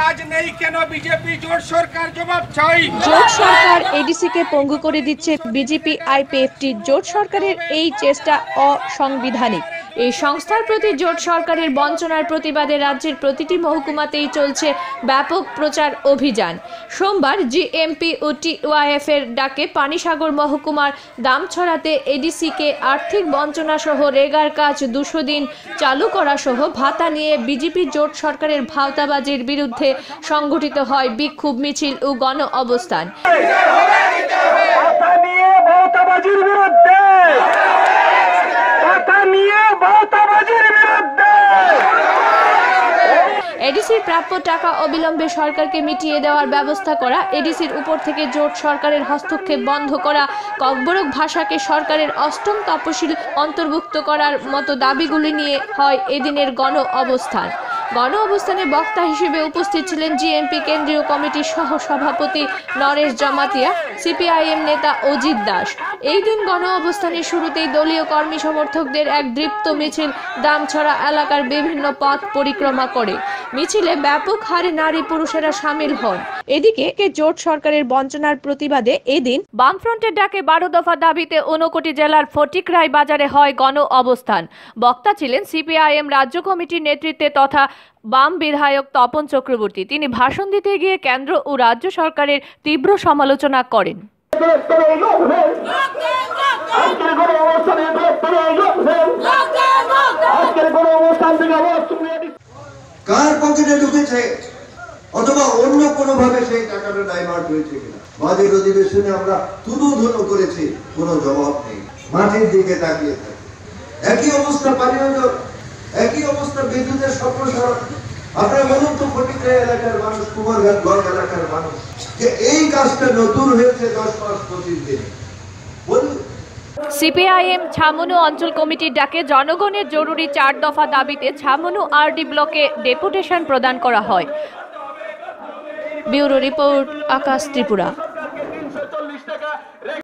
কাজ নেই কেন বিজেপি? জোট সরকার জোট সরকার এডিসিকে পঙ্গু করে দিচ্ছে বিজেপি আইপিএফটি জোট সরকারের এই চেষ্টা অসাংবিধানিক। এই সংস্থার প্রতি জোট সরকারের বঞ্চনার প্রতিবাদে রাজ্যের প্রতিটি মহকুমাতেই চলছে ব্যাপক প্রচার অভিযান। সোমবার জিএমপি ও টিওয়াইএফ এর ডাকে পানিসাগর মহকুমার দাম দামছড়াতে এডিসিকে আর্থিক বঞ্চনা সহ রেগার কাজ দুশো দিন চালু করা সহ ভাতা নিয়ে বিজেপি জোট সরকারের ভাওতাবাজির বিরুদ্ধে সংগঠিত হয় বিক্ষোভ মিছিল ও গণ অবস্থান। বিরুদ্ধে কথা নিয়ে ভৌতাবাজির বিরুদ্ধে এডিসির প্রাপ্য টাকা অবিলম্বে সরকারকে মিটিয়ে দেওয়ার ব্যবস্থা করা, এডিসির উপর থেকে জোট সরকারের হস্তক্ষেপ বন্ধ করা, ককবরক ভাষাকে সরকারের অষ্টম তপশিল অন্তর্ভুক্ত করার মতো দাবিগুলি নিয়ে হয় এদিনের গণ অবস্থান। গণ অবস্থানে বক্তা হিসেবে উপস্থিত ছিলেন জিএমপি কেন্দ্রীয় কমিটির সহ সভাপতি নরেশ জমাতিয়া, সিপিআইএম নেতা অজিত দাস। এই দিন গণ অবস্থানের শুরুতেই দলীয় কর্মী সমর্থকদের এক দৃপ্ত মিছিল দামছড়া এলাকার বিভিন্ন পথ পরিক্রমা করে। মিছিলে ব্যাপক হারে নারী পুরুষেরা সামিল হন। এদিকে কে জোট সরকারের বঞ্চনার প্রতিবাদে এদিন বামফ্রন্টের ডাকে বারো দফা দাবিতে ঊনকোটি জেলার ফটিকরাই বাজারে হয় গণ অবস্থান। বক্তা ছিলেন সিপিআইএম রাজ্য কমিটির নেতৃত্বে তথা বাম বিধায়ক তপন চক্রবর্তী। তিনি ভাষণ দিতে গিয়ে কেন্দ্র ও রাজ্য সরকারের তীব্র সমালোচনা করেন। আজকের কোনো অবস্থানে থেকে কার পকেটে ঢুকেছে অথবা অন্য কোনো ভাবে সেই টাকাটা ডাইভার্ট হয়েছে কিনা? বাজেট অধিবেশনে আমরা তুদু ধুনো করেছি, কোনো জবাব নেই। মাটির দিকে তাকিয়ে থাকি। একই অবস্থা পানীয় জল একই অবস্থা বিদ্যুতের সম্প্রসারণ আপনারা বলুন তো, ফটিকরা এলাকার মানুষ, কুমারঘাট গড় এলাকার মানুষ, যে এই কাজটা নতুন হয়েছে দশ মাস, পঁচিশ দিন। সিপিআইএম ছামনু অঞ্চল কমিটির ডাকে জনগণের জরুরি চার দফা দাবিতে ছামনু আরডি ব্লকে ডেপুটেশন প্রদান করা হয়। Bureau report Akash Tripura.